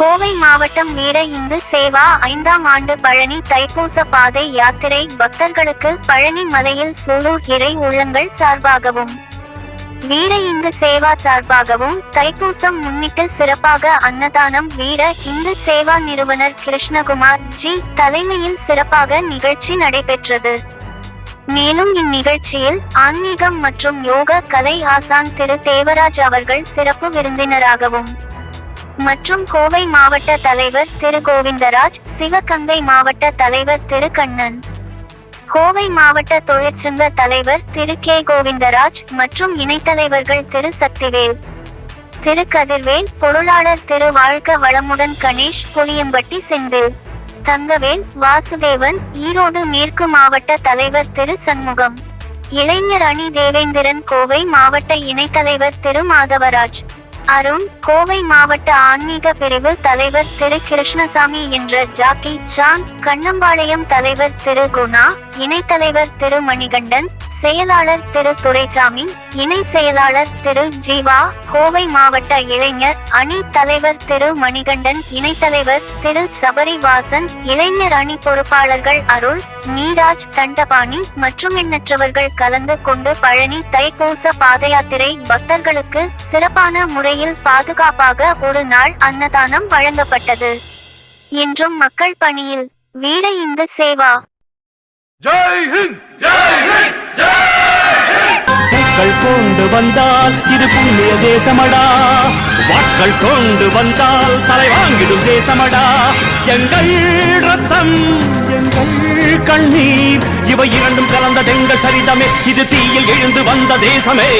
கோவை மாவட்டம் வீர இந்து சேவா ஐந்தாம் ஆண்டு பழனி தைப்பூச பாதை யாத்திரை பக்தர்களுக்கு பழனி மலையில் சூலூர் இறை உள்ளங்கள் சார்பாகவும் வீர இந்து சேவா சார்பாகவும் தைப்பூசம் முன்னிட்டு சிறப்பாக அன்னதானம் வீர இந்து சேவா நிறுவனர் கிருஷ்ணகுமார் ஜி தலைமையில் சிறப்பாக நிகழ்ச்சி நடைபெற்றது. மேலும் இந்நிகழ்ச்சியில் ஆன்மீகம் மற்றும் யோக கலை ஆசான் திரு தேவராஜ் அவர்கள் சிறப்பு விருந்தினராகவும் மற்றும் கோவை மாவட்ட தலைவர் திரு கோவிந்தராஜ் சிவகங்கை மாவட்ட தலைவர் திரு கண்ணன். கோவை மாவட்ட தொழிற்சங்க தலைவர் திரு கே கோவிந்தராஜ் மற்றும் இணைத்தலைவர்கள் திரு சக்திவேல். திரு கதிர்வேல் பொருளாளர் திரு வாழ்க வளமுடன் கணேஷ் புளியம்பட்டி செந்தில். தங்கவேல் வாசுதேவன் ஈரோடு மேற்கு மாவட்ட தலைவர் திரு சண்முகம். இளைஞர் அணி தேவேந்திரன் கோவை மாவட்ட இணைத்தலைவர் திரு மாதவராஜ். அருண் கோவை மாவட்ட ஆன்மீக பிரிவு தலைவர் திரு. கிருஷ்ணசாமி என்ற ஜாக்கி ஜான் கண்ணம்பாளையம் தலைவர் திரு. குணா இணைத்தலைவர் திரு. மணிகண்டன் செயலாளர் திரு துரைசாமி இணை செயலாளர் திரு ஜீவா கோவை மாவட்ட இளைஞர் அணி தலைவர் திரு மணிகண்டன் இணைத்தலைவர் திரு சபரிவாசன் இளைஞர் அணி பொறுப்பாளர்கள் அருள் நீராஜ் தண்டபாணி மற்றும் எண்ணற்றவர்கள் கலந்து கொண்டு பழனி தைப்பூச பாதயாத்திரை பக்தர்களுக்கு சிறப்பான முறையில் பாதுகாப்பாக ஒரு நாள் அன்னதானம் வழங்கப்பட்டது. என்றும் மக்கள் பணியில் வீர இந்து சேவா. ஜெய் ஹிந்த்! ஜெய் ஹிந்த்! பூக்கள் கொண்டு வந்தால் இது புண்ணிய தேசமடா. வாட்கள் கொண்டு வந்தால் தலை வாங்கிடும் தேசமடா. எங்கள் ரத்தம் எங்கள் கண்ணீர் இவை இரண்டும் கலந்த எங்கள் சரிதமே. இது தீயில் எழுந்து வந்த தேசமே.